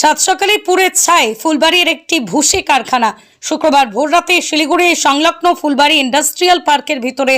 সাত সকালে পুরে ছায় ফুলবাড়ির একটি ভুসি কারখানা। শুক্রবার ভোররাতে শিলিগুড়ি সংলগ্ন ফুলবাড়ি ইন্ডাস্ট্রিয়াল পার্কের ভিতরে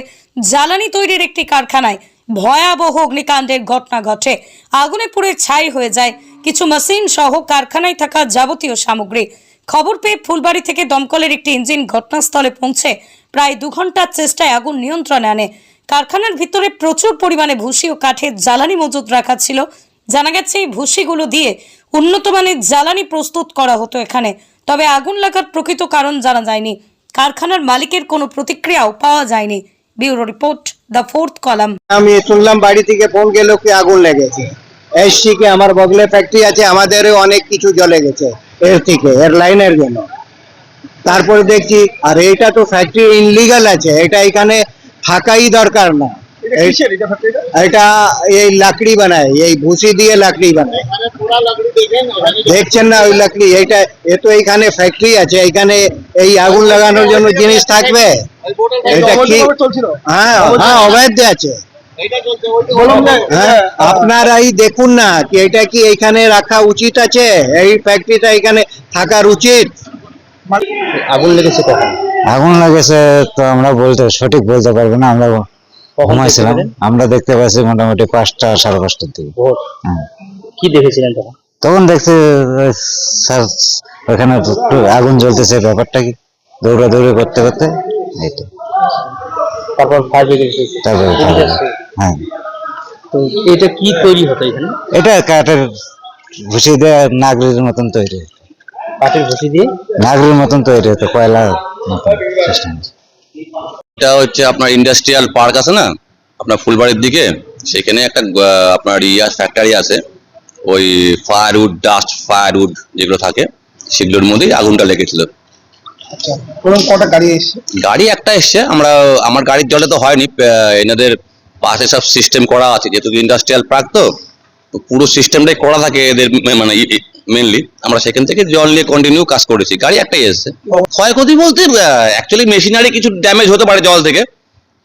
জ্বালানি তৈরির একটি কারখানায় ভয়াবহ অগ্নিকাণ্ডের ঘটনা ঘটে। আগুনে পুড়ে ছাই হয়ে যায়। কিছু মেশিন সহ কারখানায় থাকা যাবতীয় সামগ্রী। খবর পেয়ে ফুলবাড়ি থেকে দমকলের একটি ইঞ্জিন ঘটনাস্থলে পৌঁছে। প্রায় দু ঘণ্টার চেষ্টায় আগুন নিয়ন্ত্রণে আনে। কারখানার ভিতরে প্রচুর পরিমাণে ভুসি ও কাঠের জ্বালানি মজুদ রাখা ছিল। জানা গেছে, এই ভুসিগুলো দিয়ে উন্নত মানের জ্বালানি প্রস্তুত করা হতো এখানে। তবে আগুন লাগার প্রকৃত কারণ জানা যায়নি। কারখানার মালিকের কোনো প্রতিক্রিয়াও পাওয়া যায়নি। Bureau report, the fourth column. আমি শুনলাম বাড়ি থেকে ফোন গেল কি আগুন লেগেছে। এসছি কি আমার বগলে ফ্যাক্টরি আছে, আমাদেরও অনেক কিছু জ্বলে গেছে। এর থেকে, এর লাইনের জন্য। তারপরে দেখছি, আর এটা তো ফ্যাক্টরি ইনলিগাল আছে, এটা এখানে থাকাই দরকার না। এটা এই লাকড়ি বানায় এই ভুসি দিয়ে লাকড়ি বানায়। দেখছেন না ওই লাকড়ি? এইটা এ তো এইখানে ফ্যাক্টরি আছে এইখানে এই আগুন লাগানোর জন্য জিনিস থাকবে। এটা কি? হ্যাঁ হ্যাঁ অবৈধ আছে। হ্যাঁ আপনারাই দেখুন না কি এটা কি এইখানে রাখা উচিত আছে? এই ফ্যাক্টরিটা এখানে থাকার উচিত? আগুন লেগেছে কখন? আগুন লাগেছে তো আমরা বলতে সঠিক বলতে পারব না আমরা ঘুমাইছিলাম। আমরা দেখতে পাচ্ছি মোটামুটি পাঁচটা সাড়ে পাঁচটার দিকে। হ্যাঁ। কি দেখেছিলেন তখন? তখন দেখছি স্যার ওখানে আগুন জ্বলতেছে ব্যাপারটা কি? দৌড়াদৌড়ি করতে করতে এই তো। তারপর ফায়ার ব্রিগেড এসেছে তারপরে। হ্যাঁ। তো এটা কি তৈরি হতো এখানে? এটা কাঠের ভুসি দিয়ে নাগরির মতন তৈরি হতো। কাঠের ভুসি দিয়ে? নাগরির মতন তৈরি হতো কয়লা মতন সিস্টেম। এটা হচ্ছে আপনার ইন্ডাস্ট্রিয়াল পার্ক আছে না? আপনার ফুলবাড়ির দিকে। সেখানে একটা আপনার ইয়াস ফ্যাক্টরি আছে। ওই ফায়ারউড ডাস্ট ফায়ারউড যেগুলো থাকে সেগুলোর মধ্যেই আগুনটা লেগেছিল। কটা গাড়ি এসছে? গাড়ি একটা এসছে আমরা আমার গাড়ির জলে তো হয়নি এনাদের পাশে সব সিস্টেম করা আছে যেহেতু ইন্ডাস্ট্রিয়াল পার্ক তো তো পুরো সিস্টেমটাই করা থাকে এদের মানে মেনলি আমরা সেখান থেকে জল নিয়ে কন্টিনিউ কাজ করেছি। গাড়ি একটাই এসছে। ক্ষয়ক্ষতি বলতে অ্যাকচুয়ালি মেশিনারি কিছু ড্যামেজ হতে পারে জল থেকে।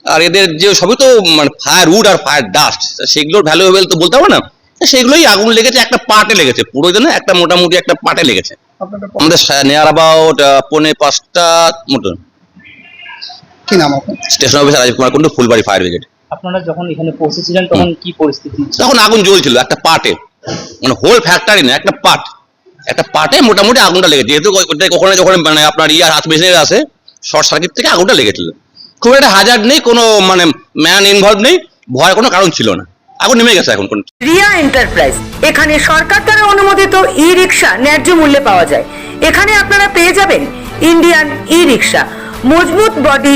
আর এদের যে সবই তো মানে ফায়ার উড আর ফায়ার ডাস্ট সেগুলোর ভ্যালুয়েবল তো বলতে পারব না। সেগুলোই আগুন লেগেছে একটা পার্টে লেগেছে। পুরো না একটা মোটামুটি একটা পার্টে লেগেছে। আমাদের নিয়ার অ্যাবাউট পৌনে পাঁচটা মতন কি নাম station officer Rajiv Kumar Kundu Phulbari fire brigade আপনারা যখন এখানে পৌঁছেছিলেন তখন কি পরিস্থিতি? তখন আগুন জ্বলছিল একটা পার্টে মানে হোল ফ্যাক্টরি না, একটা পার্ট একটা পার্টে মোটামুটি আগুনটা লেগেছে। যেহেতু ওখানে যখন মানে আপনার ইয়ার হাত মেশিনের আছে শর্ট সার্কিট থেকে আগুনটা লেগেছিল। খুব একটা হাজার নেই, কোনো মানে ম্যান ইনভলভ নেই, ভয়ের কোনো কারণ ছিল না। আগুন নেমে গেছে এখন রিয়া এন্টারপ্রাইজ এখানে সরকার দ্বারা অনুমোদিত ই রিক্সা ন্যায্য মূল্যে পাওয়া যায়। এখানে আপনারা পেয়ে যাবেন ইন্ডিয়ান ই রিক্সা মজবুত বডি